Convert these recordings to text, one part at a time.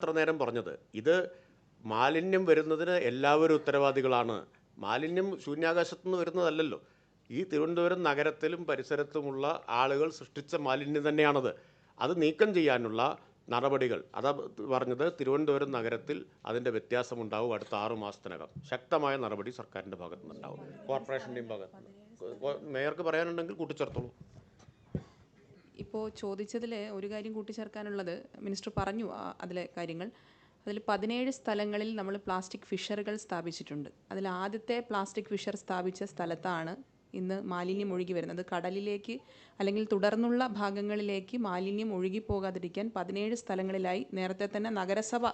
അത്ര നേരം പറഞ്ഞത്. ഇത് മാലിന്യം വരുന്നതിന് എല്ലാവരും ഉത്തരവാദികളാണ്. മാലിന്യം ശൂന്യാകാശത്തു നിന്ന് വരുന്നതല്ലല്ലോ. ഈ തിരുവനന്തപുരം നഗരത്തിലും പരിസരത്തുമുള്ള ആളുകൾ സൃഷ്ടിച്ച മാലിന്യം തന്നെയാണത്. അത് നീക്കം ചെയ്യാനുള്ള നടപടികൾ. അതാ പറഞ്ഞത് തിരുവനന്തപുരം നഗരത്തിൽ അതിന്റെ വ്യത്യാസമുണ്ടാവും അടുത്ത ആറു മാസത്തിനകം. ശക്തമായ നടപടി സർക്കാരിന്റെ ഭാഗത്തു നിന്നുണ്ടാവും കോർപ്പറേഷന്റെയും ഭാഗത്ത് മേയർക്ക് പറയാനുണ്ടെങ്കിൽ കൂട്ടിച്ചേർത്തോളൂ. ഇപ്പോൾ ചോദിച്ചതിൽ ഒരു കാര്യം കൂട്ടിച്ചേർക്കാനുള്ളത് മിനിസ്റ്റർ പറഞ്ഞു അതിലെ കാര്യങ്ങൾ. അതിൽ പതിനേഴ് സ്ഥലങ്ങളിൽ നമ്മൾ പ്ലാസ്റ്റിക് ഫിഷറുകൾ സ്ഥാപിച്ചിട്ടുണ്ട്. അതിൽ ആദ്യത്തെ പ്ലാസ്റ്റിക് ഫിഷർ സ്ഥാപിച്ച സ്ഥലത്താണ് ഇന്ന് മാലിന്യം ഒഴുകി വരുന്നത്. കടലിലേക്ക് അല്ലെങ്കിൽ തുടർന്നുള്ള ഭാഗങ്ങളിലേക്ക് മാലിന്യം ഒഴുകി പോകാതിരിക്കാൻ പതിനേഴ് സ്ഥലങ്ങളിലായി നേരത്തെ തന്നെ നഗരസഭ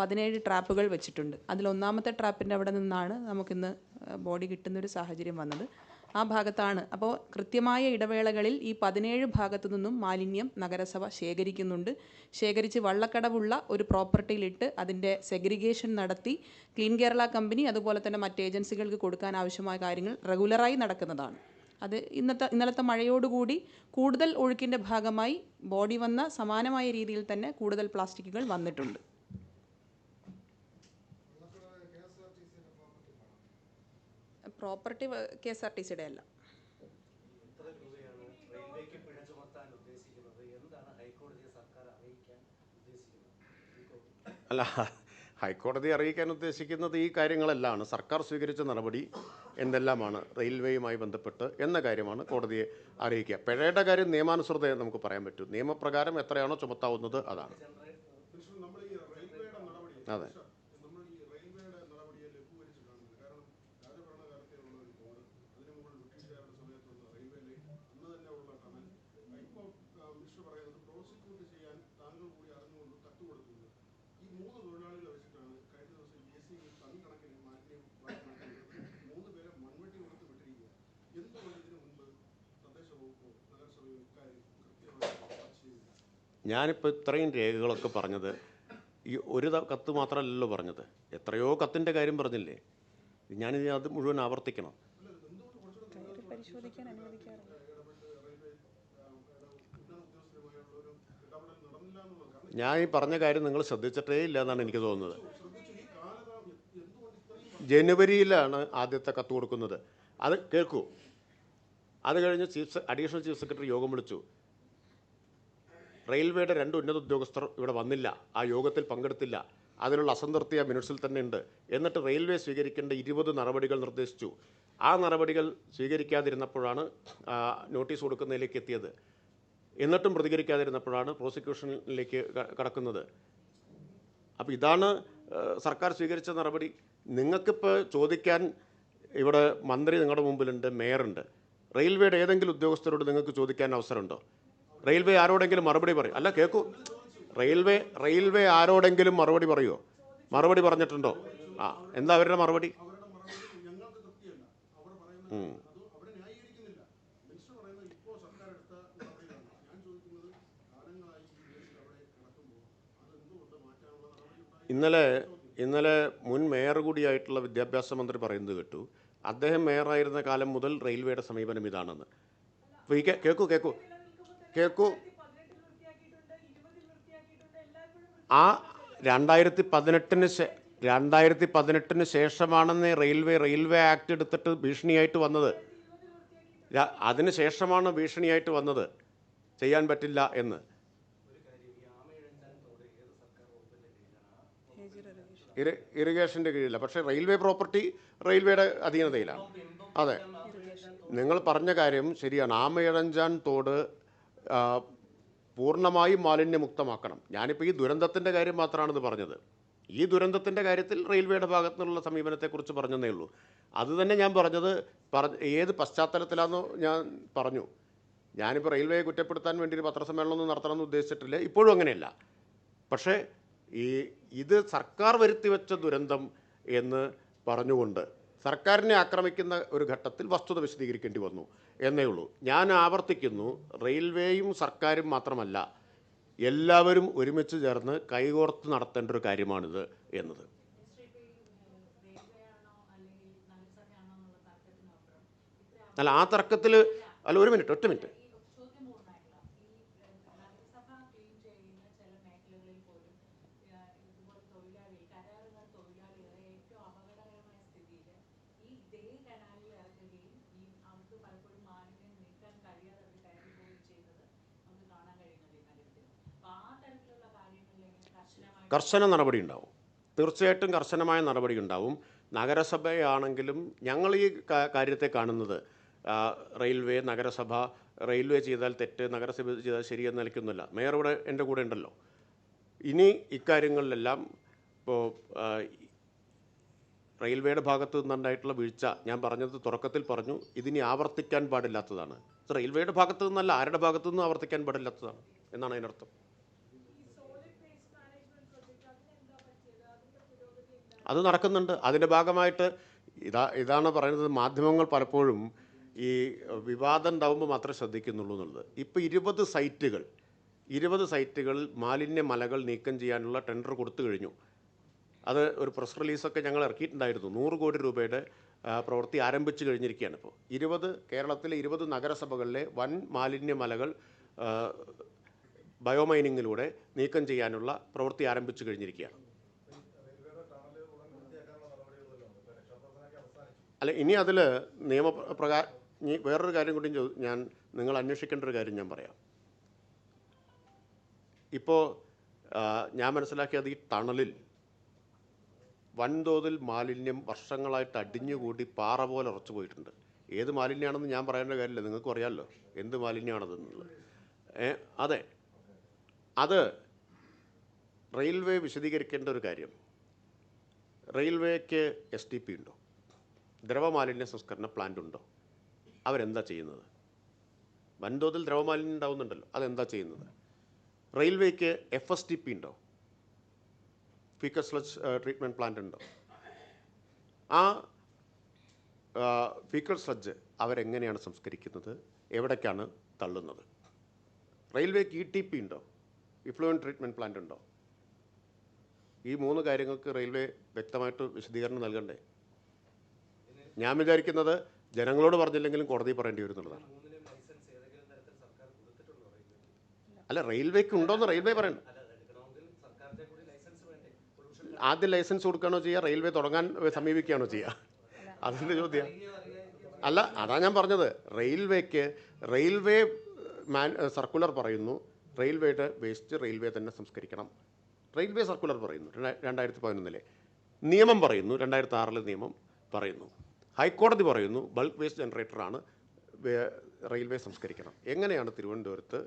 പതിനേഴ് ട്രാപ്പുകൾ വെച്ചിട്ടുണ്ട്. അതിൽ ഒന്നാമത്തെ ട്രാപ്പിന്റെ അവിടെ നിന്നാണ് നമുക്കിന്ന് ബോഡി കിട്ടുന്നൊരു സാഹചര്യം വന്നത്. ആ ഭാഗത്താണ്. അപ്പോൾ കൃത്യമായ ഇടവേളകളിൽ ഈ പതിനേഴ് ഭാഗത്തു നിന്നും മാലിന്യം നഗരസഭ ശേഖരിക്കുന്നുണ്ട്. ശേഖരിച്ച് വള്ളക്കടവുള്ള ഒരു പ്രോപ്പർട്ടിയിലിട്ട് അതിന്റെ സെഗ്രിഗേഷൻ നടത്തി ക്ലീൻ കേരള കമ്പനി അതുപോലെ തന്നെ മറ്റ് ഏജൻസികൾക്ക് കൊടുക്കാൻ ആവശ്യമായ കാര്യങ്ങൾ റെഗുലറായി നടക്കുന്നതാണ്. അത് ഇന്നത്തെ ഇന്നലത്തെ മഴയോടുകൂടി കൂടുതൽ ഒഴുക്കിന്റെ ഭാഗമായി ബോഡി വന്ന സമാനമായ രീതിയിൽ തന്നെ കൂടുതൽ പ്ലാസ്റ്റിക്കുകൾ വന്നിട്ടുണ്ട്. Property K S R T സിയുടെ അല്ല അല്ല ഹൈക്കോടതി അറിയിക്കാൻ ഉദ്ദേശിക്കുന്നത് ഈ കാര്യങ്ങളെല്ലാം സർക്കാർ സ്വീകരിച്ച നടപടി എന്തെല്ലാമാണ് റെയിൽവേയുമായി ബന്ധപ്പെട്ട് എന്ന കാര്യമാണ് കോടതിയെ അറിയിക്കുക. പിഴയുടെ കാര്യം നിയമാനുസൃതയെ നമുക്ക് പറയാൻ പറ്റൂ. നിയമപ്രകാരം എത്രയാണോ ചുമത്താവുന്നത് അതാണ്. അതെ നമ്മൾ ഈ റെയിൽവേയുടെ നടപടിയെ ലഘൂകരിച്ച് കാണുന്നത് കാരണം രാജഭരണകാലത്തെയുള്ള ഒരു കോഡ് അതിനു മുകളിൽ ബ്രിട്ടീഷുകാരുടെ സമയത്തുള്ള റെയിൽവേ ലൈൻ അന്ന് തന്നെ ഉള്ള ടണൽ ഇപ്പോൾ മിസ്റ്റർ പറയുന്നത് പ്രോസിക്യൂട്ട് ചെയ്യാൻ താങ്കൾ കൂടി അറിഞ്ഞുകൊണ്ട് കത്തുകൊടുക്കുന്നത് ഈ മൂന്ന് തൊഴിലാളികളെ വെച്ചിട്ടാണ് കഴിഞ്ഞ ദിവസം ജെ സി ബി ടൺ കണക്കിന് മാലിന്യം വാരിമാറ്റുന്നത് മൂന്ന് പേരെ മൺവെട്ടി കൊടുത്ത് വിട്ടിരിക്കുക എന്തുകൊണ്ട് ഇതിനു മുൻപ് തദ്ദേശ വകുപ്പോ നഗരസഭയോ ഇക്കാര്യം കൃത്യമായി ചർച്ച ചെയ്തില്ല ഞാനിപ്പോൾ ഇത്രയും രേഖകളൊക്കെ പറഞ്ഞത് ഈ ഒരു കത്ത് മാത്രമല്ലല്ലോ പറഞ്ഞത്. എത്രയോ കത്തിന്റെ കാര്യം പറഞ്ഞില്ലേ? ഞാനിത് അത് മുഴുവൻ ആവർത്തിക്കണം. ഞാൻ ഈ പറഞ്ഞ കാര്യം നിങ്ങൾ ശ്രദ്ധിച്ചിട്ടേ ഇല്ല എന്നാണ് എനിക്ക് തോന്നുന്നത്. ജനുവരിയിലാണ് ആദ്യത്തെ കത്ത് കൊടുക്കുന്നത്. അത് കേൾക്കൂ. അത് കഴിഞ്ഞ് ചീഫ് അഡീഷണൽ ചീഫ് സെക്രട്ടറി യോഗം വിളിച്ചു. റെയിൽവേയുടെ രണ്ട് ഉന്നത ഉദ്യോഗസ്ഥർ ഇവിടെ വന്നില്ല ആ യോഗത്തിൽ പങ്കെടുത്തില്ല. അതിനുള്ള അസംതൃപ്തി ആ മിനിറ്റ്സിൽ തന്നെ ഉണ്ട് എന്നിട്ട് റെയിൽവേ സ്വീകരിക്കേണ്ട ഇരുപത് നടപടികൾ നിർദ്ദേശിച്ചു. ആ നടപടികൾ സ്വീകരിക്കാതിരുന്നപ്പോഴാണ് നോട്ടീസ് കൊടുക്കുന്നതിലേക്ക് എത്തിയത്. എന്നിട്ടും പ്രതികരിക്കാതിരുന്നപ്പോഴാണ് പ്രോസിക്യൂഷനിലേക്ക് കടക്കുന്നത്. അപ്പോൾ ഇതാണ് സർക്കാർ സ്വീകരിച്ച നടപടി. നിങ്ങൾക്കിപ്പോൾ ചോദിക്കാൻ ഇവിടെ മന്ത്രി നിങ്ങളുടെ മുമ്പിലുണ്ട് മേയറുണ്ട്. റെയിൽവേയുടെ ഏതെങ്കിലും ഉദ്യോഗസ്ഥരോട് നിങ്ങൾക്ക് ചോദിക്കാൻ അവസരമുണ്ടോ? റെയിൽവേ ആരോടെങ്കിലും മറുപടി പറയും. അല്ല കേൾക്കൂ റെയിൽവേ റെയിൽവേ ആരോടെങ്കിലും മറുപടി പറയുമോ മറുപടി പറഞ്ഞിട്ടുണ്ടോ? ആ എന്താ അവരുടെ മറുപടി? ഇന്നലെ ഇന്നലെ മുൻ മേയർ കൂടിയായിട്ടുള്ള വിദ്യാഭ്യാസ മന്ത്രി പറയുന്നത് കേട്ടു. അദ്ദേഹം മേയറായിരുന്ന കാലം മുതൽ റെയിൽവേയുടെ സമീപനം ഇതാണെന്ന്. കേൾക്കൂ കേൾക്കൂ കേൾക്കൂ ആ രണ്ടായിരത്തി പതിനെട്ടിന് രണ്ടായിരത്തി പതിനെട്ടിന് ശേഷമാണെന്ന് റെയിൽവേ റെയിൽവേ ആക്ട് എടുത്തിട്ട് ഭീഷണിയായിട്ട് വന്നത്. അതിന് ശേഷമാണ് ഭീഷണിയായിട്ട് വന്നത്. ചെയ്യാൻ പറ്റില്ല എന്ന്. ഇറി ഇറിഗേഷന്റെ കീഴിലാണ് പക്ഷേ റെയിൽവേ പ്രോപ്പർട്ടി റെയിൽവേയുടെ അധീനതയിലാണ്. അതെ. നിങ്ങൾ പറഞ്ഞ കാര്യം ശരിയാണ്. ആമയിഴഞ്ചാൻ തോട് പൂർണമായും മാലിന്യമുക്തമാക്കണം. ഞാനിപ്പോൾ ഈ ദുരന്തത്തിന്റെ കാര്യം മാത്രമാണിത് പറഞ്ഞത്. ഈ ദുരന്തത്തിന്റെ കാര്യത്തിൽ റെയിൽവേയുടെ ഭാഗത്തു നിന്നുള്ള സമീപനത്തെക്കുറിച്ച് പറഞ്ഞതേ ഉള്ളൂ. അത് തന്നെ ഞാൻ പറഞ്ഞത് പറ ഏത് പശ്ചാത്തലത്തിലാണെന്നോ ഞാൻ പറഞ്ഞു. ഞാനിപ്പോൾ റെയിൽവേയെ കുറ്റപ്പെടുത്താൻ വേണ്ടി ഒരു പത്രസമ്മേളനമൊന്നും നടത്തണമെന്ന് ഉദ്ദേശിച്ചിട്ടില്ല. ഇപ്പോഴും അങ്ങനെയല്ല. പക്ഷേ ഈ ഇത് സർക്കാർ വരുത്തി വെച്ച ദുരന്തം എന്ന് പറഞ്ഞുകൊണ്ട് സർക്കാരിനെ ആക്രമിക്കുന്ന ഒരു ഘട്ടത്തിൽ വസ്തുത വിശദീകരിക്കേണ്ടി വന്നു. എന്നേ ഉള്ളൂ. ഞാൻ ആവർത്തിക്കുന്നു റെയിൽവേയും സർക്കാരും മാത്രമല്ല എല്ലാവരും ഒരുമിച്ച് ചേർന്ന് കൈകോർത്ത് നടത്തേണ്ട ഒരു കാര്യമാണിത് എന്നത്. അല്ല ആ തർക്കത്തിൽ അല്ല ഒരു മിനിറ്റ് ഒറ്റ മിനിറ്റ് ചോദ്യപൂർണമായിട്ടുള്ള ഈ നഗരസഭ ക്ലീൻ ചെയ്യുന്ന ചില മേഖലകളിൽ പോലും അതേ കനാലിൽ ഇറക്കുകയും ഈ അവർക്ക് പലപ്പോഴും മാലിന്യം നീക്കാൻ കഴിയാതെ അവർ കയറി പോവുകയും ചെയ്യുന്നത് നമുക്ക് കാണാൻ കഴിയുന്നുണ്ട് ഈ നഗരത്തിൽ അപ്പോൾ ആ തരത്തിലുള്ള കാര്യങ്ങളിലെങ്കിലും കർശനമായിട്ട് കർശന നടപടി ഉണ്ടാവും. തീർച്ചയായിട്ടും കർശനമായ നടപടി ഉണ്ടാവും. നഗരസഭയാണെങ്കിലും ഞങ്ങൾ ഈ കാര്യത്തെ കാണുന്നത്. റെയിൽവേ നഗരസഭ റെയിൽവേ ചെയ്താൽ തെറ്റ് നഗരസഭ ചെയ്താൽ ശരിയെന്ന് നിലയ്ക്കൊന്നുമില്ല. മേയർ ഇവിടെ എന്റെ കൂടെ ഉണ്ടല്ലോ. ഇനി ഇക്കാര്യങ്ങളിലെല്ലാം ഇപ്പോൾ റെയിൽവേയുടെ ഭാഗത്തു നിന്നുണ്ടായിട്ടുള്ള വീഴ്ച ഞാൻ പറഞ്ഞത് തുറക്കത്തിൽ പറഞ്ഞു. ഇതിനി ആവർത്തിക്കാൻ പാടില്ലാത്തതാണ്. റെയിൽവേയുടെ ഭാഗത്തു നിന്നല്ല ആരുടെ ഭാഗത്തു നിന്നും ആവർത്തിക്കാൻ പാടില്ലാത്തതാണ് എന്നാണ് അതിനർത്ഥം. അത് നടക്കുന്നുണ്ട്. അതിന്റെ ഭാഗമായിട്ട് ഇതാ ഇതാണ് പറയുന്നത് മാധ്യമങ്ങൾ പലപ്പോഴും ഈ വിവാദം ഉണ്ടാവുമ്പോൾ മാത്രമേ ശ്രദ്ധിക്കുന്നുള്ളൂ എന്നുള്ളത്. ഇപ്പോൾ ഇരുപത് സൈറ്റുകൾ ഇരുപത് സൈറ്റുകളിൽ മാലിന്യ മലകൾ നീക്കം ചെയ്യാനുള്ള ടെൻഡർ കൊടുത്തു കഴിഞ്ഞു. അത് ഒരു പ്രസ് റിലീസൊക്കെ ഞങ്ങൾ ഇറക്കിയിട്ടുണ്ടായിരുന്നു. നൂറ് കോടി രൂപയുടെ പ്രവൃത്തി ആരംഭിച്ചു കഴിഞ്ഞിരിക്കുകയാണ് ഇപ്പോൾ ഇരുപത് കേരളത്തിലെ ഇരുപത് നഗരസഭകളിലെ വൻ മാലിന്യ മലകൾ ബയോമൈനിങ്ങിലൂടെ നീക്കം ചെയ്യാനുള്ള പ്രവൃത്തി ആരംഭിച്ചു കഴിഞ്ഞിരിക്കുകയാണ്. അല്ല ഇനി അതിൽ നിയമപ്രകാരം ഇനി വേറൊരു കാര്യം കൂടി ഞാൻ നിങ്ങൾ അന്വേഷിക്കേണ്ട ഒരു കാര്യം ഞാൻ പറയാം. ഇപ്പോൾ ഞാൻ മനസ്സിലാക്കിയത് ഈ ടണലിൽ വൻതോതിൽ മാലിന്യം വർഷങ്ങളായിട്ട് അടിഞ്ഞുകൂടി പാറ പോലെ ഉറച്ചു പോയിട്ടുണ്ട്. ഏത് മാലിന്യമാണെന്ന് ഞാൻ പറയേണ്ട കാര്യമില്ല. നിങ്ങൾക്കും അറിയാമല്ലോ എന്ത് മാലിന്യമാണതെന്നുള്ളത് ഏ അതെ. അത് റെയിൽവേ വിശദീകരിക്കേണ്ട ഒരു കാര്യം. റെയിൽവേക്ക് എസ് ടി പി ഉണ്ടോ? ദ്രവമാലിന്യ സംസ്കരണ പ്ലാന്റ് ഉണ്ടോ? അവരെന്താ ചെയ്യുന്നത്? വൻതോതിൽ ദ്രവമാലിന്യം ഉണ്ടാവുന്നുണ്ടല്ലോ അതെന്താ ചെയ്യുന്നത്? റെയിൽവേക്ക് എഫ് എസ് ടി പി ഉണ്ടോ? ഫീക്കൽ സ്ലച്ച് ട്രീറ്റ്മെന്റ് പ്ലാന്റ് ഉണ്ടോ? ആ ഫീക്കൽ സ്ലജ്ജ് അവരെങ്ങനെയാണ് സംസ്കരിക്കുന്നത്? എവിടേക്കാണ് തള്ളുന്നത്? റെയിൽവേക്ക് ഇ ടി പി ഉണ്ടോ? ഇഫ്ലുവൻ ട്രീറ്റ്മെന്റ് പ്ലാന്റ് ഉണ്ടോ? ഈ മൂന്ന് കാര്യങ്ങൾക്ക് റെയിൽവേ വ്യക്തമായിട്ട് വിശദീകരണം നൽകണ്ടേ? ഞാൻ വിചാരിക്കുന്നത് ജനങ്ങളോട് പറഞ്ഞില്ലെങ്കിലും കോടതി പറയേണ്ടി വരും എന്നുള്ളതാണ് അല്ല റെയിൽവേക്ക് ഉണ്ടോന്ന് റെയിൽവേ പറയണം. ആദ്യം ലൈസൻസ് കൊടുക്കുകയാണോ ചെയ്യുക റെയിൽവേ തുടങ്ങാൻ സമീപിക്കുകയാണോ ചെയ്യുക? അതിന്റെ ചോദ്യം. അല്ല അതാ ഞാൻ പറഞ്ഞത്. റെയിൽവേക്ക് റെയിൽവേ മാൻ സർക്കുലർ പറയുന്നു റെയിൽവേയുടെ വേസ്റ്റ് റെയിൽവേ തന്നെ സംസ്കരിക്കണം. റെയിൽവേ സർക്കുലർ പറയുന്നു രണ്ടാ- രണ്ടായിരത്തി പതിനൊന്നിലെ. നിയമം പറയുന്നു രണ്ടായിരത്തി ആറിലെ നിയമം പറയുന്നു. ഹൈക്കോടതി പറയുന്നു ബൾക്ക് വേസ്റ്റ് ജനറേറ്ററാണ് റെയിൽവേ സംസ്കരിക്കണം. എങ്ങനെയാണ് തിരുവനന്തപുരത്ത്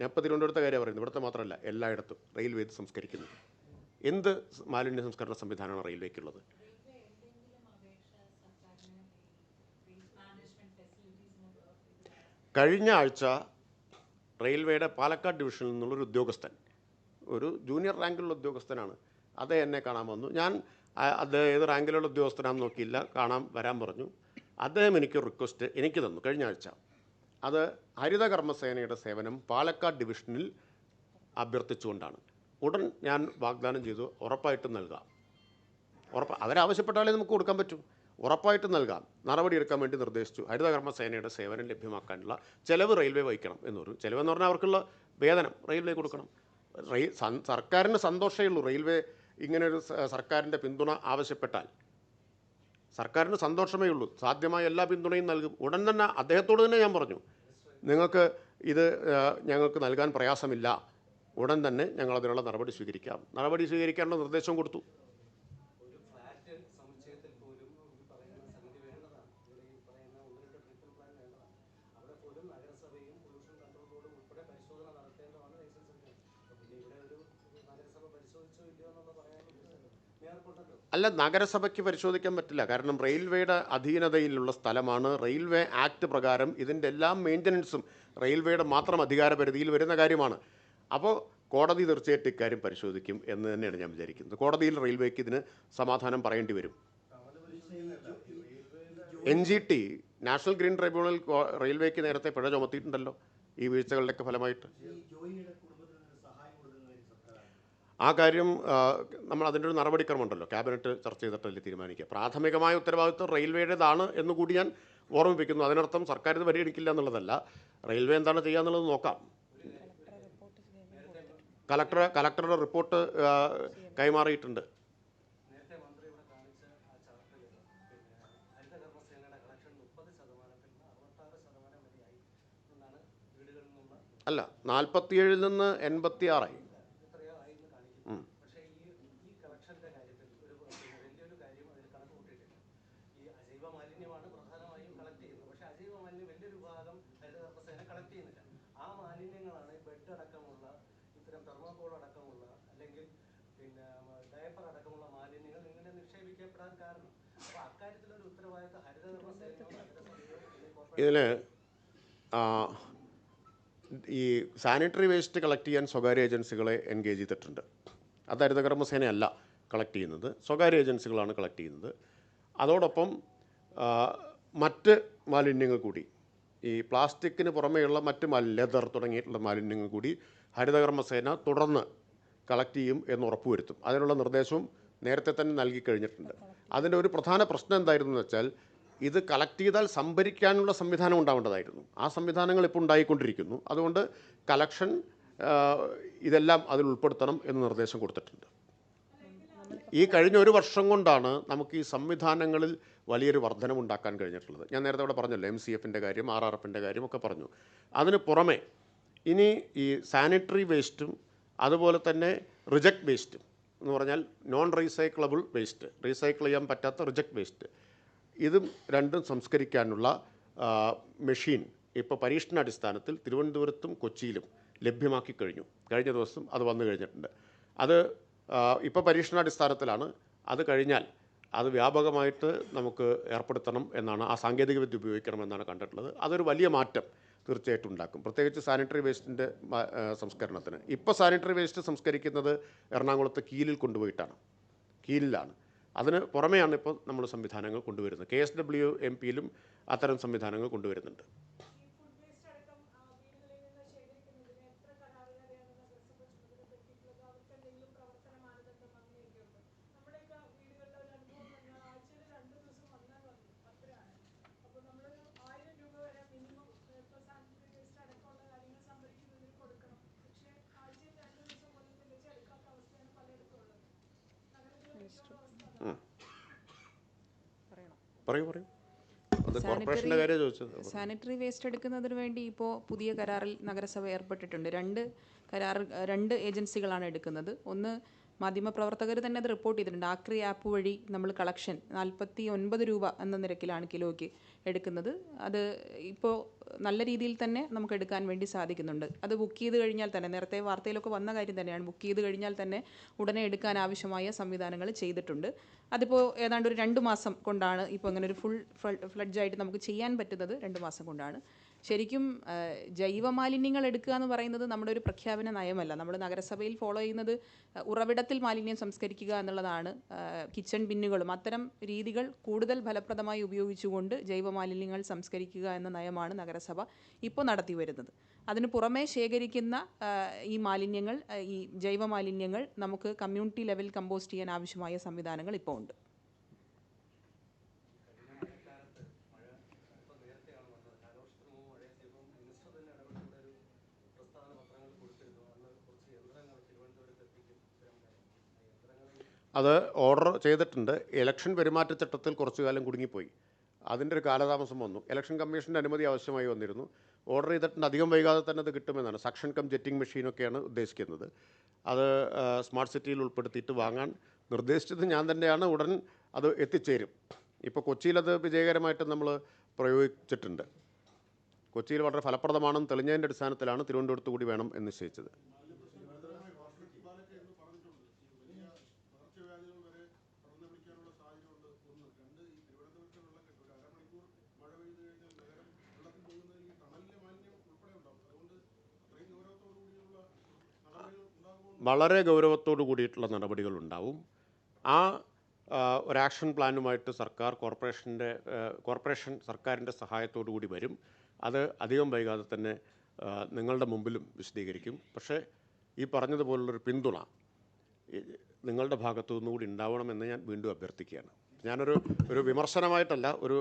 ഞാൻ ഇപ്പോൾ തിരുവനന്തപുരത്തെ കാര്യം പറയുന്നത് ഇവിടുത്തെ മാത്രമല്ല എല്ലായിടത്തും റെയിൽവേ ഇത് സംസ്കരിക്കുന്നു. എന്ത് മാലിന്യ സംസ്കരണ സംവിധാനമാണ് റെയിൽവേക്കുള്ളത്? കഴിഞ്ഞ ആഴ്ച റെയിൽവേയുടെ പാലക്കാട് ഡിവിഷനിൽ നിന്നുള്ളൊരു ഉദ്യോഗസ്ഥൻ ഒരു ജൂനിയർ റാങ്കിലുള്ള ഉദ്യോഗസ്ഥനാണ് അതേ എന്നെ കാണാൻ വന്നു. ഞാൻ അദ്ദേഹം ഏത് റാങ്കിലുള്ള ഉദ്യോഗസ്ഥനാണെന്ന് നോക്കിയില്ല. കാണാൻ വരാൻ പറഞ്ഞു. അദ്ദേഹം എനിക്ക് റിക്വസ്റ്റ് എനിക്ക് തന്നു കഴിഞ്ഞ ആഴ്ച. അത് ഹരിത കർമ്മസേനയുടെ സേവനം പാലക്കാട് ഡിവിഷനിൽ അഭ്യർത്ഥിച്ചുകൊണ്ടാണ്. ഉടൻ ഞാൻ വാഗ്ദാനം ചെയ്തു. ഉറപ്പായിട്ടും നൽകാം. ഉറപ്പ് അവരാവശ്യപ്പെട്ടാലേ നമുക്ക് കൊടുക്കാൻ പറ്റൂ. ഉറപ്പായിട്ടും നൽകാം. നടപടിയെടുക്കാൻ വേണ്ടി നിർദ്ദേശിച്ചു. ഹരിതകർമ്മ സേനയുടെ സേവനം ലഭ്യമാക്കാനുള്ള ചിലവ് റെയിൽവേ വഹിക്കണം എന്ന് പറഞ്ഞു. ചെലവെന്ന് പറഞ്ഞാൽ അവർക്കുള്ള വേതനം റെയിൽവേ കൊടുക്കണം. റെയിൽ സർക്കാരിന് സന്തോഷമേ ഉള്ളൂ. റെയിൽവേ ഇങ്ങനൊരു സർക്കാരിന്റെ പിന്തുണ ആവശ്യപ്പെട്ടാൽ സർക്കാരിന് സന്തോഷമേ ഉള്ളൂ. സാധ്യമായ എല്ലാ പിന്തുണയും നൽകും. ഉടൻ തന്നെ അദ്ദേഹത്തോട് തന്നെ ഞാൻ പറഞ്ഞു നിങ്ങൾക്ക് ഇത് ഞങ്ങൾക്ക് നൽകാൻ പ്രയാസമില്ല. ഉടൻ തന്നെ ഞങ്ങൾ അതിനുള്ള നടപടി സ്വീകരിക്കാം. നടപടി സ്വീകരിക്കാനുള്ള നിർദ്ദേശം കൊടുത്തു. അല്ല നഗരസഭയ്ക്ക് പരിശോധിക്കാൻ പറ്റില്ല. കാരണം റെയിൽവേയുടെ അധീനതയിലുള്ള സ്ഥലമാണ്. റെയിൽവേ ആക്ട് പ്രകാരം ഇതിന്റെ എല്ലാ മെയിന്റനൻസും റെയിൽവേയുടെ മാത്രം അധികാര പരിധിയിൽ വരുന്ന കാര്യമാണ്. അപ്പോൾ കോടതി തീർച്ചയായിട്ടും ഇക്കാര്യം പരിശോധിക്കും എന്ന് തന്നെയാണ് ഞാൻ വിചാരിക്കുന്നത്. കോടതിയിൽ റെയിൽവേക്ക് ഇതിന് സമാധാനം പറയേണ്ടി വരും. N G T national green tribunal റെയിൽവേക്ക് നേരത്തെ പിഴ ചുമത്തിയിട്ടുണ്ടല്ലോ ഈ വീഴ്ചകളുടെയൊക്കെ ഫലമായിട്ട്. ആ കാര്യം നമ്മൾ അതിന്റെ ഒരു നടപടിക്രമമുണ്ടല്ലോ. ക്യാബിനറ്റ് ചർച്ച ചെയ്തിട്ടല്ലേ തീരുമാനിക്കുക. പ്രാഥമികമായ ഉത്തരവാദിത്വം റെയിൽവേയുടേതാണ് എന്നുകൂടി ഞാൻ ഓർമ്മിപ്പിക്കുന്നു. അതിനർത്ഥം സർക്കാർ ഇത് പരിഗണിക്കില്ല എന്നുള്ളതല്ല. റെയിൽവേ എന്താണ് ചെയ്യുക എന്നുള്ളത് നോക്കാം. കലക്ടർ കലക്ടറുടെ റിപ്പോർട്ട് കൈമാറിയിട്ടുണ്ട്. അല്ല നാൽപ്പത്തിയേഴിൽ നിന്ന് എൺപത്തിയാറായി. അടക്കമുള്ള ഇത്തരം തെർമോകോൾ അടക്കമുള്ള അല്ലെങ്കിൽ പിന്നെ ഡയപ്പർ അടക്കമുള്ള മാലിന്യങ്ങൾ ഇങ്ങനെ നിക്ഷേപിക്കപ്പെടാൻ കാരണം. അപ്പോൾ അക്കാര്യത്തിലൊരു ഒരു ഉത്തരവാദിത്ത ഹരിത ഇതിൽ ഈ സാനിറ്ററി വേസ്റ്റ് കളക്ട് ചെയ്യാൻ സ്വകാര്യ ഏജൻസികളെ എൻഗേജ് ചെയ്തിട്ടുണ്ട്. അത് ഹരിതകർമ്മസേനയല്ല കളക്ട് ചെയ്യുന്നത്. സ്വകാര്യ ഏജൻസികളാണ് കളക്ട് ചെയ്യുന്നത്. അതോടൊപ്പം മറ്റ് മാലിന്യങ്ങൾ കൂടി ഈ പ്ലാസ്റ്റിക്കിന് പുറമെയുള്ള മറ്റ് ലെതർ തുടങ്ങിയിട്ടുള്ള മാലിന്യങ്ങൾ കൂടി ഹരിതകർമ്മസേന തുടർന്ന് കളക്ട് ചെയ്യും എന്ന് ഉറപ്പുവരുത്തും. അതിനുള്ള നിർദ്ദേശവും നേരത്തെ തന്നെ നൽകി കഴിഞ്ഞിട്ടുണ്ട്. അതിന്റെ ഒരു പ്രധാന പ്രശ്നം എന്തായിരുന്നു വെച്ചാൽ ഇത് കളക്ട് ചെയ്താൽ സംഭരിക്കാനുള്ള സംവിധാനം ഉണ്ടാവേണ്ടതായിരുന്നു. ആ സംവിധാനങ്ങൾ ഇപ്പോൾ ഉണ്ടായിക്കൊണ്ടിരിക്കുന്നു. അതുകൊണ്ട് കളക്ഷൻ ഇതെല്ലാം അതിൽ ഉൾപ്പെടുത്തണം എന്ന് നിർദ്ദേശം കൊടുത്തിട്ടുണ്ട്. ഈ കഴിഞ്ഞ ഒരു വർഷം കൊണ്ടാണ് നമുക്ക് ഈ സംവിധാനങ്ങളിൽ വലിയൊരു വർധനമുണ്ടാക്കാൻ കഴിഞ്ഞിട്ടുള്ളത്. ഞാൻ നേരത്തെ അവിടെ പറഞ്ഞല്ലോ എം സി എഫിന്റെ കാര്യം ആർ ആർ എഫിന്റെ കാര്യം ഒക്കെ പറഞ്ഞു. അതിന് പുറമെ ഇനി ഈ സാനിറ്ററി വേസ്റ്റും അതുപോലെ തന്നെ റിജക്ട് വേസ്റ്റും എന്ന് പറഞ്ഞാൽ നോൺ റീസൈക്ലബിൾ വേസ്റ്റ് റീസൈക്കിൾ ചെയ്യാൻ പറ്റാത്ത റിജക്ട് വേസ്റ്റ് ഇതും രണ്ടും സംസ്കരിക്കാനുള്ള മെഷീൻ ഇപ്പോൾ പരീക്ഷണാടിസ്ഥാനത്തിൽ തിരുവനന്തപുരത്തും കൊച്ചിയിലും ലഭ്യമാക്കി കഴിഞ്ഞു. കഴിഞ്ഞ ദിവസം അത് വന്നു കഴിഞ്ഞിട്ടുണ്ട്. അത് ഇപ്പോൾ പരീക്ഷണാടിസ്ഥാനത്തിലാണ്. അത് കഴിഞ്ഞാൽ അത് വ്യാപകമായിട്ട് നമുക്ക് ഏർപ്പെടുത്തണം എന്നാണ് ആ സാങ്കേതികവിദ്യ ഉപയോഗിക്കണമെന്നാണ് കണ്ടിട്ടുള്ളത്. അതൊരു വലിയ മാറ്റം തീർച്ചയായിട്ടും ഉണ്ടാക്കും. പ്രത്യേകിച്ച് സാനിറ്ററി വേസ്റ്റിന്റെ സംസ്കരണത്തിന്. ഇപ്പോൾ സാനിറ്ററി വേസ്റ്റ് സംസ്കരിക്കുന്നത് എറണാകുളത്ത് കീലിൽ കൊണ്ടുപോയിട്ടാണ്. കീലിലാണ്. അതിന് പുറമെയാണ് ഇപ്പോൾ നമ്മൾ സംവിധാനങ്ങൾ കൊണ്ടുവരുന്നത്. കെ എസ് ഡബ്ല്യു എം പിയിലും അത്തരം സംവിധാനങ്ങൾ കൊണ്ടുവരുന്നുണ്ട് ഈ ഫുഡ് വേസ്റ്റ് അടക്കം ആ, വീടുകളിൽ നിന്ന് ശേഖരിക്കുന്നതിന് എത്ര കരാറുകാരെയാണ് നഗരസഭ ചുമതലപ്പെടുത്തിയിട്ടുള്ളത് അവർക്ക് എന്തെങ്കിലും പ്രവർത്തന മാനദണ്ഡം അങ്ങനെയൊക്കെ ഉണ്ട് നമ്മുടെയൊക്കെ വീടുകളിലെ ഒരു അനുഭവം പറഞ്ഞാൽ ആഴ്ചയിൽ രണ്ട് ദിവസം വന്നാൽ മതി അത്രയാണ് അപ്പോൾ നമ്മളൊരു ആയിരം രൂപ വരെ മിനിമം ഇപ്പോൾ സാനിറ്ററി വേസ്റ്റ് അടക്കമുള്ള കാര്യങ്ങൾ സംഭരിക്കുന്നതിന് കൊടുക്കണം പക്ഷേ ആഴ്ചയിൽ രണ്ട് ദിവസം പോലും തികച്ചെടുക്കാത്ത അവസ്ഥയാണ് പലയിടത്തും ഉള്ളത് നഗരത്തിലെ മിക്കവാറും അവസ്ഥ അതാണ്. പറയണം പറയൂ പറയൂ. സാനിറ്ററി വേസ്റ്റ് എടുക്കുന്നതിന് വേണ്ടി ഇപ്പോൾ പുതിയ കരാറിൽ നഗരസഭ ഏർപ്പെട്ടിട്ടുണ്ട്. രണ്ട് കരാർ രണ്ട് ഏജൻസികളാണ് എടുക്കുന്നത്. ഒന്ന് മാധ്യമപ്രവർത്തകർ തന്നെ അത് റിപ്പോർട്ട് ചെയ്തിട്ടുണ്ട്. ആക്രി ആപ്പ് വഴി നമ്മൾ കളക്ഷൻ നാൽപ്പത്തി ഒൻപത് രൂപ എന്ന നിരക്കിലാണ് കിലോയ്ക്ക് എടുക്കുന്നത്. അത് ഇപ്പോൾ നല്ല രീതിയിൽ തന്നെ നമുക്ക് എടുക്കാൻ വേണ്ടി സാധിക്കുന്നുണ്ട്. അത് ബുക്ക് ചെയ്ത് കഴിഞ്ഞാൽ തന്നെ നേരത്തെ വാർത്തയിലൊക്കെ വന്ന കാര്യം തന്നെയാണ്. ബുക്ക് ചെയ്ത് കഴിഞ്ഞാൽ തന്നെ ഉടനെ എടുക്കാൻ ആവശ്യമായ സംവിധാനങ്ങൾ ചെയ്തിട്ടുണ്ട്. അതിപ്പോൾ ഏതാണ്ട് ഒരു രണ്ട് മാസം കൊണ്ടാണ് ഇപ്പോൾ അങ്ങനെ ഒരു ഫുൾ ഫ്ലഡ്ജായിട്ട് നമുക്ക് ചെയ്യാൻ പറ്റുന്നത് രണ്ട് മാസം കൊണ്ടാണ്. ശരിക്കും ജൈവമാലിന്യങ്ങൾ ജൈവ മാലിന്യങ്ങൾ എടുക്കുക എന്ന് പറയുന്നത് നമ്മുടെ ഒരു പ്രഖ്യാപന നയമല്ല. നമ്മൾ നഗരസഭയിൽ ഫോളോ ചെയ്യുന്നത് ഉറവിടത്തിൽ മാലിന്യം സംസ്കരിക്കുക എന്നുള്ളതാണ് കിച്ചൺ ബിന്നുകളും. അത്തരം രീതികൾ കൂടുതൽ ഫലപ്രദമായി ഉപയോഗിച്ചുകൊണ്ട് ജൈവ മാലിന്യങ്ങൾ സംസ്കരിക്കുക എന്ന നയമാണ് നഗരസഭ ഇപ്പോൾ നടത്തി വരുന്നത്. അതിന് പുറമെ ശേഖരിക്കുന്ന ഈ മാലിന്യങ്ങൾ ഈ ജൈവ മാലിന്യങ്ങൾ നമുക്ക് കമ്മ്യൂണിറ്റി ലെവൽ കമ്പോസ്റ്റ് ചെയ്യാൻ ആവശ്യമായ സംവിധാനങ്ങൾ ഇപ്പോൾ ഉണ്ട് മഴക്കാലത്ത് മഴ ഇപ്പം നേരത്തെയാണ് വന്നത് കാലവർഷത്തിന് മുമ്പ് മഴയെത്തിയപ്പോൾ മിനിസ്റ്റർ തന്നെ ഇടപെട്ടുകൊണ്ട് ഒരു പ്രസ്താവന പത്രങ്ങളിൽ കൊടുത്തിരുന്നു അന്ന് കുറച്ച് യന്ത്രങ്ങൾ തിരുവനന്തപുരത്ത് എത്തിക്കും ഇത്തരം കാര്യം ആ യന്ത്രങ്ങളിൽ അത് ഓർഡർ ചെയ്തിട്ടുണ്ട്. ഇലക്ഷൻ പെരുമാറ്റച്ചട്ടത്തിൽ കുറച്ചു കാലം കുടുങ്ങിപ്പോയി. അതിന്റെ ഒരു കാലതാമസം വന്നു. ഇലക്ഷൻ കമ്മീഷന്റെ അനുമതി ആവശ്യമായി വന്നിരുന്നു. ഓർഡർ ചെയ്തിട്ടുണ്ട്. അധികം വൈകാതെ തന്നെ അത് കിട്ടുമെന്നാണ്. സക്ഷൻ കം ജെറ്റിംഗ് മെഷീനൊക്കെയാണ് ഉദ്ദേശിക്കുന്നത്. അത് സ്മാർട്ട് സിറ്റിയിൽ ഉൾപ്പെടുത്തിയിട്ട് വാങ്ങാൻ നിർദ്ദേശിച്ചത് ഞാൻ തന്നെയാണ്. ഉടൻ അത് എത്തിച്ചേരും. ഇപ്പോൾ കൊച്ചിയിലത് വിജയകരമായിട്ട് നമ്മൾ പ്രയോഗിച്ചിട്ടുണ്ട്. കൊച്ചിയിൽ വളരെ ഫലപ്രദമാണെന്ന് തെളിഞ്ഞതിന്റെ അടിസ്ഥാനത്തിലാണ് തിരുവനന്തപുരത്ത് കൂടി വേണം എന്ന് നിശ്ചയിച്ചത് ബാലൊക്കെ എന്ന് പറഞ്ഞിട്ടുണ്ട് ഈ വലിയ പകർച്ചവ്യാധികൾ വരെ പടർന്നു പിടിക്കാനുള്ള സാധ്യതയുണ്ട് ഒന്ന് രണ്ട് ഈ തിരുവനന്തപുരത്തെ വെള്ളക്കെട്ട് ഒരു അരമണിക്കൂർ മഴ പെയ്തു കഴിഞ്ഞാൽ നഗരം വെള്ളത്തിൽ മുങ്ങുന്നതിൽ ഈ ടണലിലെ മാലിന്യം ഉൾപ്പെടെ ഉണ്ടാവും അതുകൊണ്ട് അത്രയും ഗൗരവത്തോടു കൂടിയുള്ള നടപടികൾ ഉണ്ടാകുമോ വളരെ ഗൗരവത്തോടു കൂടിയിട്ടുള്ള നടപടികളുണ്ടാവും. ആ ഒരു ആക്ഷൻ പ്ലാനുമായിട്ട് സർക്കാർ കോർപ്പറേഷന്റെ കോർപ്പറേഷൻ സർക്കാരിന്റെ സഹായത്തോടു കൂടി വരും. അത് അധികം വൈകാതെ തന്നെ നിങ്ങളുടെ മുമ്പിലും വിശദീകരിക്കും. പക്ഷേ ഈ പറഞ്ഞതുപോലുള്ളൊരു പിന്തുണ നിങ്ങളുടെ ഭാഗത്തു നിന്നുകൂടി ഉണ്ടാവണമെന്ന് ഞാൻ വീണ്ടും അഭ്യർത്ഥിക്കുകയാണ്. ഞാനൊരു ഒരു വിമർശനമായിട്ടല്ല ഒരു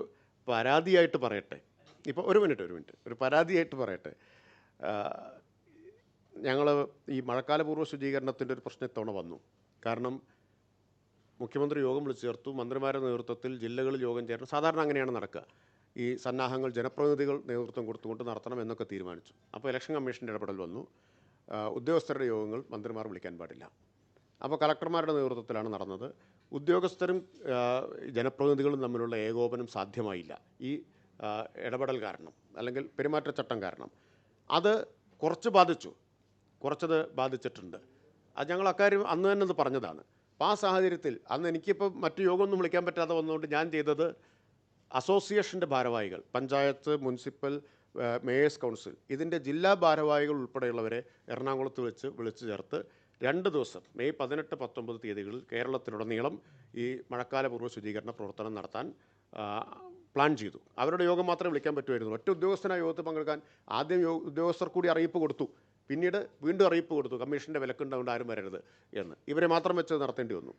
പരാതിയായിട്ട് പറയട്ടെ. ഇപ്പോൾ ഒരു മിനിറ്റ് ഒരു മിനിറ്റ്. ഒരു പരാതിയായിട്ട് പറയട്ടെ. ഞങ്ങൾ ഈ മഴക്കാലപൂർവ ശുചീകരണത്തിന്റെ ഒരു പ്രശ്നം ഇത്തവണ വന്നു. കാരണം മുഖ്യമന്ത്രി യോഗം വിളിച്ചു ചേർത്തു. മന്ത്രിമാരുടെ നേതൃത്വത്തിൽ ജില്ലകളിൽ യോഗം ചേർന്ന് സാധാരണ അങ്ങനെയാണ് നടക്കുക. ഈ സന്നാഹങ്ങൾ ജനപ്രതിനിധികൾ നേതൃത്വം കൊടുത്തുകൊണ്ട് നടത്തണം എന്നൊക്കെ തീരുമാനിച്ചു. അപ്പോൾ ഇലക്ഷൻ കമ്മീഷന്റെ ഇടപെടൽ വന്നു. ഉദ്യോഗസ്ഥരുടെ യോഗങ്ങൾ മന്ത്രിമാർ വിളിക്കാൻ പാടില്ല. അപ്പോൾ കളക്ടർമാരുടെ നേതൃത്വത്തിലാണ് നടന്നത്. ഉദ്യോഗസ്ഥരും ജനപ്രതിനിധികളും തമ്മിലുള്ള ഏകോപനം സാധ്യമായില്ല. ഈ ഇടപെടൽ കാരണം അല്ലെങ്കിൽ പെരുമാറ്റച്ചട്ടം കാരണം. അത് കുറച്ച് ബാധിച്ചു. കുറച്ചത് ബാധിച്ചിട്ടുണ്ട്. അത് ഞങ്ങൾ അക്കാര്യം അന്ന് തന്നെ അത് പറഞ്ഞതാണ്. അപ്പോൾ ആ സാഹചര്യത്തിൽ അന്ന് എനിക്കിപ്പോൾ മറ്റു യോഗമൊന്നും വിളിക്കാൻ പറ്റാതെ വന്നുകൊണ്ട് ഞാൻ ചെയ്തത് അസോസിയേഷന്റെ ഭാരവാഹികൾ പഞ്ചായത്ത് മുനിസിപ്പൽ മേയേഴ്സ് കൗൺസിൽ ഇതിന്റെ ജില്ലാ ഭാരവാഹികൾ ഉൾപ്പെടെയുള്ളവരെ എറണാകുളത്ത് വെച്ച് വിളിച്ചു ചേർത്ത് രണ്ട് ദിവസം മെയ് പതിനെട്ട് പത്തൊമ്പത് തീയതികളിൽ കേരളത്തിലുടനീളം ഈ മഴക്കാലപൂർവ ശുചീകരണ പ്രവർത്തനം നടത്താൻ പ്ലാൻ ചെയ്തു. അവരുടെ യോഗം മാത്രമേ വിളിക്കാൻ പറ്റുമായിരുന്നു. ഒറ്റ ഉദ്യോഗസ്ഥനായ യോഗത്തിൽ പങ്കെടുക്കാൻ ആദ്യം ഉദ്യോഗസ്ഥർ കൂടി അറിയിപ്പ് കൊടുത്തു. പിന്നീട് വീണ്ടും അറിയിപ്പ് കൊടുത്തു കമ്മീഷന്റെ വിലക്കുണ്ടാകൊണ്ട് ആരും വരരുത് എന്ന്. ഇവരെ മാത്രം വെച്ച് നടത്തേണ്ടി വന്നു.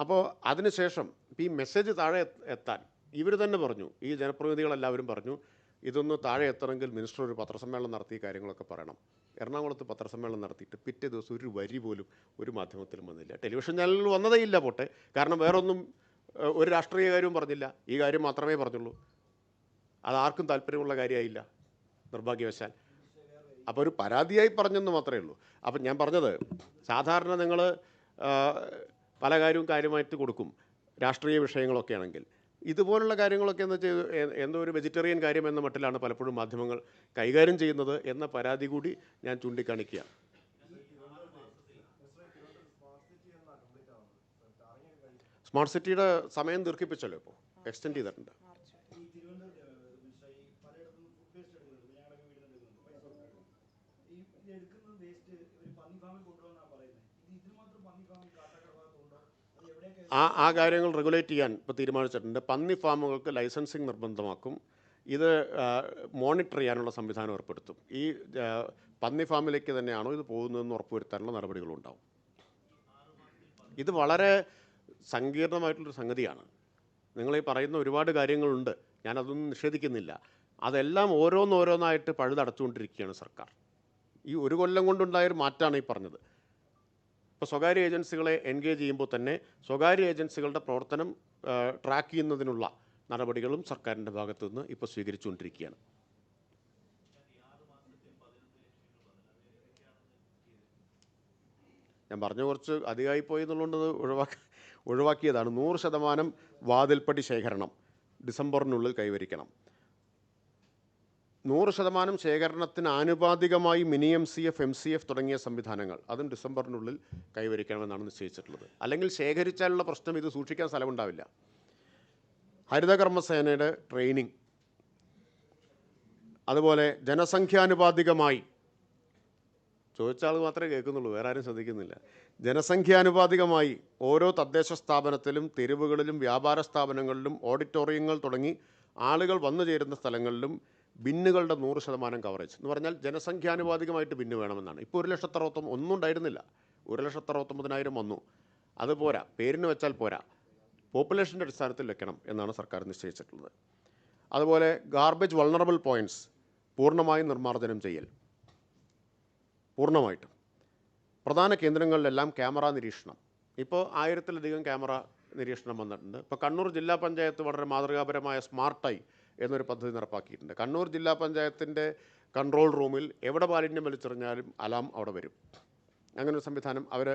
അപ്പോൾ അതിനുശേഷം ഈ മെസ്സേജ് താഴെ എത്ത- എത്താൻ ഇവർ തന്നെ പറഞ്ഞു ഈ ജനപ്രതിനിധികളെല്ലാവരും പറഞ്ഞു ഇതൊന്ന് താഴെ എത്തണമെങ്കിൽ മിനിസ്റ്റർ ഒരു പത്രസമ്മേളനം നടത്തി കാര്യങ്ങളൊക്കെ പറയണം. എറണാകുളത്ത് പത്രസമ്മേളനം നടത്തിയിട്ട് പിറ്റേ ദിവസം ഒരു വരി പോലും ഒരു മാധ്യമത്തിലും വന്നില്ല. ടെലിവിഷൻ ചാനലിൽ വന്നതേ ഇല്ല പോട്ടെ കാരണം വേറൊന്നും ഒരു രാഷ്ട്രീയ കാര്യവും പറഞ്ഞില്ല. ഈ കാര്യം മാത്രമേ പറഞ്ഞുള്ളൂ. അത് ആർക്കും താല്പര്യമുള്ള കാര്യമായില്ല നിർഭാഗ്യവശാൽ. അപ്പോൾ ഒരു പരാതിയായി പറഞ്ഞെന്ന് മാത്രമേ ഉള്ളൂ. അപ്പം ഞാൻ പറഞ്ഞത് സാധാരണ നിങ്ങൾ പല കാര്യവും കാര്യമായിട്ട് കൊടുക്കും. രാഷ്ട്രീയ വിഷയങ്ങളൊക്കെ ആണെങ്കിൽ. ഇതുപോലുള്ള കാര്യങ്ങളൊക്കെ എന്ന് വെച്ചാൽ എന്തോ ഒരു വെജിറ്റേറിയൻ കാര്യം എന്ന മട്ടിലാണ് പലപ്പോഴും മാധ്യമങ്ങൾ കൈകാര്യം ചെയ്യുന്നത് എന്ന പരാതി കൂടി ഞാൻ ചൂണ്ടിക്കാണിക്കുക സ്മാർട്ട് സിറ്റിയുടെ സമയം ദീർഘിപ്പിച്ചല്ലോ ഇപ്പോൾ എക്സ്റ്റെൻഡ് ചെയ്തിട്ടുണ്ട് ഈ തിരുവനന്തപുരം മിനിസ്റ്റർ ഈ പലയിടത്തും ഫുഡ് വേസ്റ്റ് എടുക്കുന്നുണ്ട് ഞങ്ങളൊക്കെ വീട്ടിൽ നിന്ന് എടുക്കുന്നുണ്ട് പൈസ കൊടുത്തിട്ട് ഈ ഇത് എടുക്കുന്ന വേസ്റ്റ് ഇവർ പന്നി ഫാമിൽ കൊണ്ടുപോകുന്നാണ് പറയുന്നത് ഇത് ഇതിന് മാത്രം പന്നി ഫാമിൽ കാട്ടാക്കട ഭാഗത്തുണ്ടോ അത് എവിടെയൊക്കെ ആ ആ കാര്യങ്ങൾ റെഗുലേറ്റ് ചെയ്യാൻ ഇപ്പോൾ തീരുമാനിച്ചിട്ടുണ്ട്. പന്നി ഫാമുകൾക്ക് ലൈസൻസിങ് നിർബന്ധമാക്കും. ഇത് മോണിറ്റർ ചെയ്യാനുള്ള സംവിധാനം ഏർപ്പെടുത്തും. ഈ പന്നി ഫാമിലേക്ക് തന്നെയാണോ ഇത് പോകുന്നതെന്ന് ഉറപ്പുവരുത്താനുള്ള നടപടികളുണ്ടാവും. ഇത് വളരെ സങ്കീർണമായിട്ടുള്ളൊരു സംഗതിയാണ്. നിങ്ങൾ ഈ പറയുന്ന ഒരുപാട് കാര്യങ്ങളുണ്ട്. ഞാനതൊന്നും നിഷേധിക്കുന്നില്ല. അതെല്ലാം ഓരോന്നോരോന്നായിട്ട് പഴുതടച്ചുകൊണ്ടിരിക്കുകയാണ് സർക്കാർ. ഈ ഒരു കൊല്ലം കൊണ്ടുണ്ടായൊരു മാറ്റമാണ് ഈ പറഞ്ഞത്. ഇപ്പോൾ സ്വകാര്യ ഏജൻസികളെ എൻഗേജ് ചെയ്യുമ്പോൾ തന്നെ സ്വകാര്യ ഏജൻസികളുടെ പ്രവർത്തനം ട്രാക്ക് ചെയ്യുന്നതിനുള്ള നടപടികളും സർക്കാരിന്റെ ഭാഗത്തു നിന്ന് ഇപ്പോൾ സ്വീകരിച്ചുകൊണ്ടിരിക്കുകയാണ്. ഞാൻ പറഞ്ഞ കുറച്ച് അധികമായി പോയി എന്നുള്ളത് ഒഴിവാക്കി ഒഴിവാക്കിയതാണ്. നൂറ് ശതമാനം വാതിൽപ്പടി ശേഖരണം ഡിസംബറിനുള്ളിൽ കൈവരിക്കണം. നൂറ് ശതമാനം ശേഖരണത്തിന് ആനുപാതികമായി mini M C F M C F തുടങ്ങിയ സംവിധാനങ്ങൾ അതും ഡിസംബറിനുള്ളിൽ കൈവരിക്കണമെന്നാണ് നിശ്ചയിച്ചിട്ടുള്ളത്. അല്ലെങ്കിൽ ശേഖരിച്ചാലുള്ള പ്രശ്നം ഇത് സൂക്ഷിക്കാൻ സ്ഥലമുണ്ടാവില്ല. ഹരിതകർമ്മസേനയുടെ ട്രെയിനിങ് അതുപോലെ ജനസംഖ്യാനുപാതികമായി ചോദിച്ച മാത്രമേ കേൾക്കുന്നുള്ളൂ വേറെ ആരും ശ്രദ്ധിക്കുന്നില്ല. ജനസംഖ്യാനുപാതികമായി ഓരോ തദ്ദേശ സ്ഥാപനത്തിലും തെരുവുകളിലും വ്യാപാര സ്ഥാപനങ്ങളിലും ഓഡിറ്റോറിയങ്ങൾ തുടങ്ങി ആളുകൾ വന്നു ചേരുന്ന സ്ഥലങ്ങളിലും ബിന്നുകളുടെ നൂറ് ശതമാനം കവറേജ് എന്ന് പറഞ്ഞാൽ ജനസംഖ്യാനുപാതികമായിട്ട് ബിന്ന് വേണമെന്നാണ്. ഇപ്പോൾ ഒരു ലക്ഷത്തി അറുപത്തൊമ്പത് ഒന്നും ഉണ്ടായിരുന്നില്ല. ഒരു ലക്ഷത്തി അറുപത്തൊമ്പതിനായിരം വന്നു. അത് പോരാ. പേരിന് വെച്ചാൽ പോരാ. പോപ്പുലേഷന്റെ അടിസ്ഥാനത്തിൽ വെക്കണം എന്നാണ് സർക്കാർ നിശ്ചയിച്ചിട്ടുള്ളത്. അതുപോലെ ഗാർബേജ് വൾണറബിൾ പോയിന്റ്സ് പൂർണമായും നിർമ്മാർജനം ചെയ്യൽ. പൂർണമായിട്ടും. പ്രധാന കേന്ദ്രങ്ങളിലെല്ലാം ക്യാമറ നിരീക്ഷണം. ഇപ്പോൾ ആയിരത്തിലധികം ക്യാമറ നിരീക്ഷണം വന്നിട്ടുണ്ട്. ഇപ്പോൾ കണ്ണൂർ ജില്ലാ പഞ്ചായത്ത് വളരെ മാതൃകാപരമായ സ്മാർട്ടായി എന്നൊരു പദ്ധതി നടപ്പാക്കിയിട്ടുണ്ട്. കണ്ണൂർ ജില്ലാ പഞ്ചായത്തിന്റെ കൺട്രോൾ റൂമിൽ എവിടെ മാലിന്യം വലിച്ചെറിഞ്ഞാലും അലാം അവിടെ വരും. അങ്ങനെ ഒരു സംവിധാനം അവർ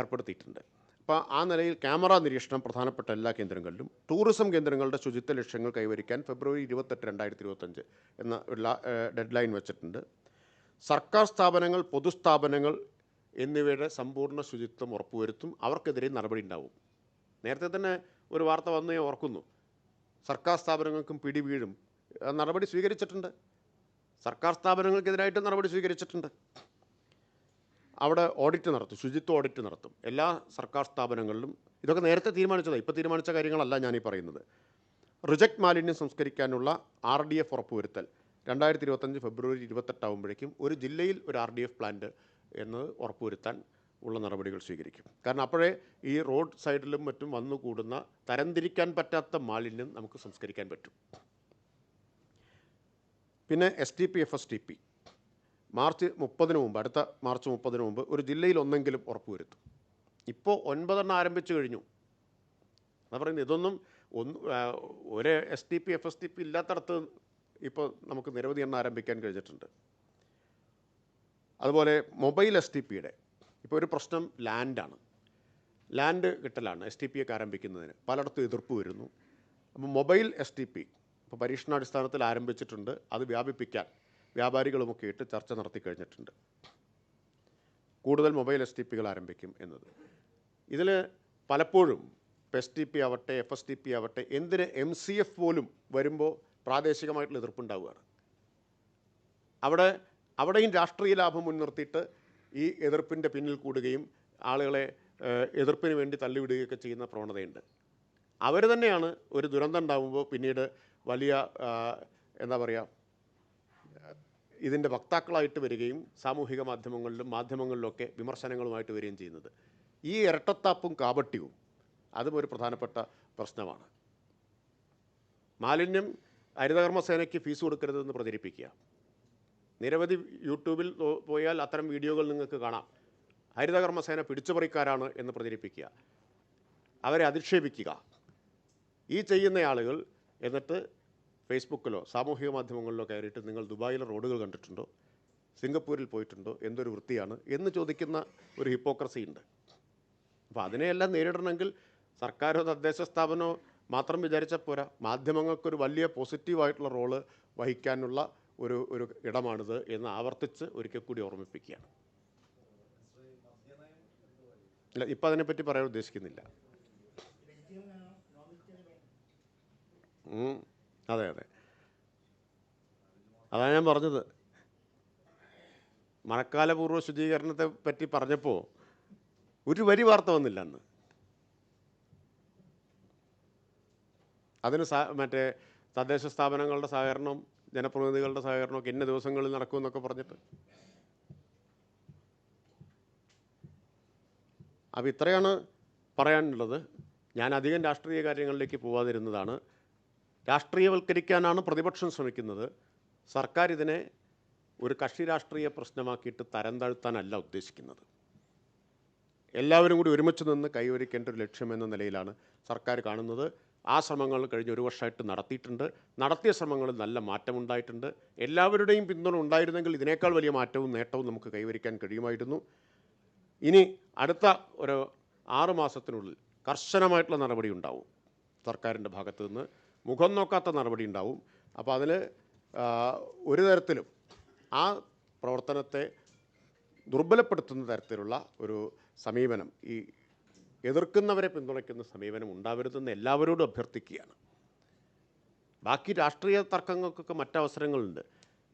ഏർപ്പെടുത്തിയിട്ടുണ്ട്. അപ്പോൾ ആ നിലയിൽ ക്യാമറ നിരീക്ഷണം പ്രധാനപ്പെട്ട എല്ലാ കേന്ദ്രങ്ങളിലും. ടൂറിസം കേന്ദ്രങ്ങളുടെ ശുചിത്വ ലക്ഷ്യങ്ങൾ കൈവരിക്കാൻ ഫെബ്രുവരി ഇരുപത്തെട്ട് രണ്ടായിരത്തി ഇരുപത്തഞ്ച് എന്ന ഡെഡ് ലൈൻ വെച്ചിട്ടുണ്ട്. സർക്കാർ സ്ഥാപനങ്ങൾ പൊതുസ്ഥാപനങ്ങൾ എന്നിവയുടെ സമ്പൂർണ ശുചിത്വം ഉറപ്പുവരുത്തും. അവർക്കെതിരെ നടപടി ഉണ്ടാവും. നേരത്തെ തന്നെ ഒരു വാർത്ത വന്ന് ഞാൻ ഓർക്കുന്നു. സർക്കാർ സ്ഥാപനങ്ങൾക്കും പിടി വീഴും നടപടി സ്വീകരിച്ചിട്ടുണ്ട്. സർക്കാർ സ്ഥാപനങ്ങൾക്കെതിരായിട്ട് നടപടി സ്വീകരിച്ചിട്ടുണ്ട്. അവിടെ ഓഡിറ്റ് നടത്തും. ശുചിത്വ ഓഡിറ്റ് നടത്തും. എല്ലാ സർക്കാർ സ്ഥാപനങ്ങളിലും ഇതൊക്കെ നേരത്തെ തീരുമാനിച്ചതാണ് ഇപ്പോൾ തീരുമാനിച്ച കാര്യങ്ങളല്ല ഞാനീ പറയുന്നത്. റിജക്ട് മാലിന്യം സംസ്കരിക്കാനുള്ള ആർ ഡി എഫ് ഉറപ്പുവരുത്തൽ രണ്ടായിരത്തി ഇരുപത്തഞ്ച് ഫെബ്രുവരി ഇരുപത്തെട്ടാവുമ്പോഴേക്കും ഒരു ജില്ലയിൽ ഒരു ആർ ഡി എഫ് പ്ലാന്റ് എന്നത് ഉറപ്പുവരുത്താൻ ഉള്ള നടപടികൾ സ്വീകരിക്കും. കാരണം അപ്പോഴേ ഈ റോഡ് സൈഡിലും മറ്റും വന്നു കൂടുന്ന തരംതിരിക്കാൻ പറ്റാത്ത മാലിന്യം നമുക്ക് സംസ്കരിക്കാൻ പറ്റും. പിന്നെ S T P F S T P March മുപ്പതിന് മുമ്പ് അടുത്ത മാർച്ച് മുപ്പതിന് മുമ്പ് ഒരു ജില്ലയിൽ ഒന്നെങ്കിലും ഉറപ്പുവരുത്തും ഇപ്പോൾ ഒൻപതെണ്ണം ആരംഭിച്ചു കഴിഞ്ഞു. എന്നാ പറയുന്നത് ഇതൊന്നും ഒന്ന് ഒരു S T P F S T P ഇല്ലാത്തടത്ത് ഇപ്പോൾ നമുക്ക് നിരവധി എണ്ണം ആരംഭിക്കാൻ കഴിഞ്ഞിട്ടുണ്ട്. അതുപോലെ മൊബൈൽ എസ് ടി പിയുടെ ഇപ്പോൾ ഒരു പ്രശ്നം ലാൻഡാണ്. ലാൻഡ് കിട്ടലാണ് എസ് ടി പി ഒക്കെ ആരംഭിക്കുന്നതിന്. പലയിടത്തും എതിർപ്പ് വരുന്നു. അപ്പോൾ മൊബൈൽ എസ് ടി പി ഇപ്പോൾ പരീക്ഷണാടിസ്ഥാനത്തിൽ ആരംഭിച്ചിട്ടുണ്ട്. അത് വ്യാപിപ്പിക്കാൻ വ്യാപാരികളുമൊക്കെ ഇട്ട് ചർച്ച നടത്തി കഴിഞ്ഞിട്ടുണ്ട്. കൂടുതൽ മൊബൈൽ എസ് ടി പികൾ ആരംഭിക്കും എന്നത്. ഇതിൽ പലപ്പോഴും ഇപ്പോൾ എസ് ടി പി ആവട്ടെ എഫ് എസ് ടി പി ആവട്ടെ എന്തിന് എം സി എഫ് പോലും വരുമ്പോൾ പ്രാദേശികമായിട്ടുള്ള എതിർപ്പുണ്ടാവുകയാണ് അവിടെ അവിടെയും രാഷ്ട്രീയ ലാഭം മുൻനിർത്തിയിട്ട് ഈ എതിർപ്പിന്റെ പിന്നിൽ കൂടുകയും ആളുകളെ എതിർപ്പിന് വേണ്ടി തള്ളിവിടുകയൊക്കെ ചെയ്യുന്ന പ്രവണതയുണ്ട്. അവർ തന്നെയാണ് ഒരു ദുരന്തം ഉണ്ടാകുമ്പോൾ പിന്നീട് വലിയ എന്താ പറയുക ഇതിന്റെ വക്താക്കളായിട്ട് വരികയും സാമൂഹിക മാധ്യമങ്ങളിലും മാധ്യമങ്ങളിലൊക്കെ വിമർശനങ്ങളുമായിട്ട് വരികയും ചെയ്യുന്നത്. ഈ ഇരട്ടത്താപ്പും കാപട്യവും അതും ഒരു പ്രധാനപ്പെട്ട പ്രശ്നമാണ്. മാലിന്യം ഹരിതകർമ്മസേനയ്ക്ക് ഫീസ് കൊടുക്കരുതെന്ന് പ്രചരിപ്പിക്കുക. നിരവധി യൂട്യൂബിൽ പോയാൽ അത്തരം വീഡിയോകൾ നിങ്ങൾക്ക് കാണാം. ഹരിതകർമ്മസേന പിടിച്ചുപറിക്കാരാണ് എന്ന് പ്രചരിപ്പിക്കുക. അവരെ അധിക്ഷേപിക്കുക. ഈ ചെയ്യുന്ന ആളുകൾ എന്നിട്ട് ഫേസ്ബുക്കിലോ സാമൂഹിക മാധ്യമങ്ങളിലോ കയറിയിട്ട് നിങ്ങൾ ദുബായിലെ റോഡുകൾ കണ്ടിട്ടുണ്ടോ? സിംഗപ്പൂരിൽ പോയിട്ടുണ്ടോ? എന്തൊരു വൃത്തിയാണ്? എന്ന് ചോദിക്കുന്ന ഒരു ഹിപ്പോക്രസി ഉണ്ട്. അപ്പോൾ അതിനെയെല്ലാം നേരിടണമെങ്കിൽ സർക്കാരോ തദ്ദേശ സ്ഥാപനമോ മാത്രം വിചാരിച്ചാൽ പോരാ. മാധ്യമങ്ങൾക്കൊരു വലിയ പോസിറ്റീവായിട്ടുള്ള റോൾ വഹിക്കാനുള്ള ഒരു ഒരു ഇടമാണിത് എന്ന് ആവർത്തിച്ച് ഒരിക്കൽ കൂടി ഓർമ്മിപ്പിക്കുകയാണ്. ഇല്ല ഇപ്പം അതിനെപ്പറ്റി പറയാൻ ഉദ്ദേശിക്കുന്നില്ല. അതെ അതെ. അതാണ് ഞാൻ പറഞ്ഞത്. മഴക്കാലപൂർവ ശുചീകരണത്തെ പറ്റി പറഞ്ഞപ്പോൾ ഒരു വരി വാർത്ത വന്നില്ല അന്ന്. അതിന് മറ്റേ തദ്ദേശ സ്ഥാപനങ്ങളുടെ സഹകരണം ജനപ്രതിനിധികളുടെ സഹകരണമൊക്കെ ഇന്ന ദിവസങ്ങളിൽ നടക്കുമെന്നൊക്കെ പറഞ്ഞിട്ട്. അപ്പോൾ ഇത്രയാണ് പറയാനുള്ളത്. ഞാൻ അധികം രാഷ്ട്രീയ കാര്യങ്ങളിലേക്ക് പോവാതിരുന്നതാണ്. രാഷ്ട്രീയവൽക്കരിക്കാനാണ് പ്രതിപക്ഷം ശ്രമിക്കുന്നത്. സർക്കാർ ഇതിനെ ഒരു കക്ഷി രാഷ്ട്രീയ പ്രശ്നമാക്കിയിട്ട് തരം താഴ്ത്താനല്ല ഉദ്ദേശിക്കുന്നത്. എല്ലാവരും കൂടി ഒരുമിച്ച് നിന്ന് കൈവരിക്കേണ്ട ഒരു ലക്ഷ്യമെന്ന നിലയിലാണ് സർക്കാർ കാണുന്നത്. ആ ശ്രമങ്ങൾ കഴിഞ്ഞ ഒരു വർഷമായിട്ട് നടത്തിയിട്ടുണ്ട്. നടത്തിയ ശ്രമങ്ങളിൽ നല്ല മാറ്റമുണ്ടായിട്ടുണ്ട്. എല്ലാവരുടെയും പിന്തുണ ഉണ്ടായിരുന്നെങ്കിൽ ഇതിനേക്കാൾ വലിയ മാറ്റവും നേട്ടവും നമുക്ക് കൈവരിക്കാൻ കഴിയുമായിരുന്നു. ഇനി അടുത്ത ഒരു ആറുമാസത്തിനുള്ളിൽ കർശനമായിട്ടുള്ള നടപടി ഉണ്ടാവും. സർക്കാരിന്റെ ഭാഗത്തു നിന്ന് മുഖം നോക്കാത്ത നടപടി ഉണ്ടാവും. അപ്പോൾ അതിൽ ഒരു തരത്തിലും ആ പ്രവർത്തനത്തെ ദുർബലപ്പെടുത്തുന്ന തരത്തിലുള്ള ഒരു സമീപനം ഈ എതിർക്കുന്നവരെ പിന്തുണയ്ക്കുന്ന സമീപനം ഉണ്ടാവരുതെന്ന് എല്ലാവരോടും അഭ്യർത്ഥിക്കുകയാണ്. ബാക്കി രാഷ്ട്രീയ തർക്കങ്ങൾക്കൊക്കെ മറ്റവസരങ്ങളുണ്ട്.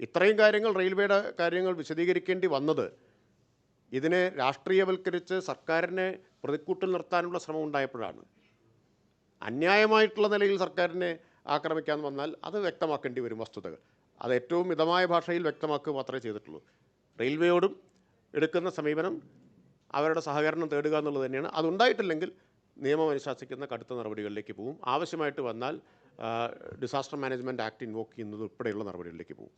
ഇത്രയും കാര്യങ്ങൾ റെയിൽവേയുടെ കാര്യങ്ങൾ വിശദീകരിക്കേണ്ടി വന്നത് ഇതിനെ രാഷ്ട്രീയവൽക്കരിച്ച് സർക്കാരിനെ പ്രതിക്കൂട്ടിൽ നിർത്താനുള്ള ശ്രമം ഉണ്ടായപ്പോഴാണ്. അന്യായമായിട്ടുള്ള നിലയിൽ സർക്കാരിനെ ആക്രമിക്കാൻ വന്നാൽ അത് വ്യക്തമാക്കേണ്ടി വരും വസ്തുതകൾ. അത് ഏറ്റവും മിതമായ ഭാഷയിൽ വ്യക്തമാക്കുക മാത്രമേ ചെയ്തിട്ടുള്ളൂ. റെയിൽവേയോടും എടുക്കുന്ന സമീപനം അവരുടെ സഹകരണം തേടുക എന്നുള്ളത് തന്നെയാണ്. അതുണ്ടായിട്ടില്ലെങ്കിൽ നിയമം അനുശാസിക്കുന്ന കടുത്ത നടപടികളിലേക്ക് പോകും. ആവശ്യമായിട്ട് വന്നാൽ ഡിസാസ്റ്റർ മാനേജ്മെന്റ് ആക്ട് ഇൻവോക്ക് ചെയ്യുന്നത് ഉൾപ്പെടെയുള്ള നടപടികളിലേക്ക് പോകും.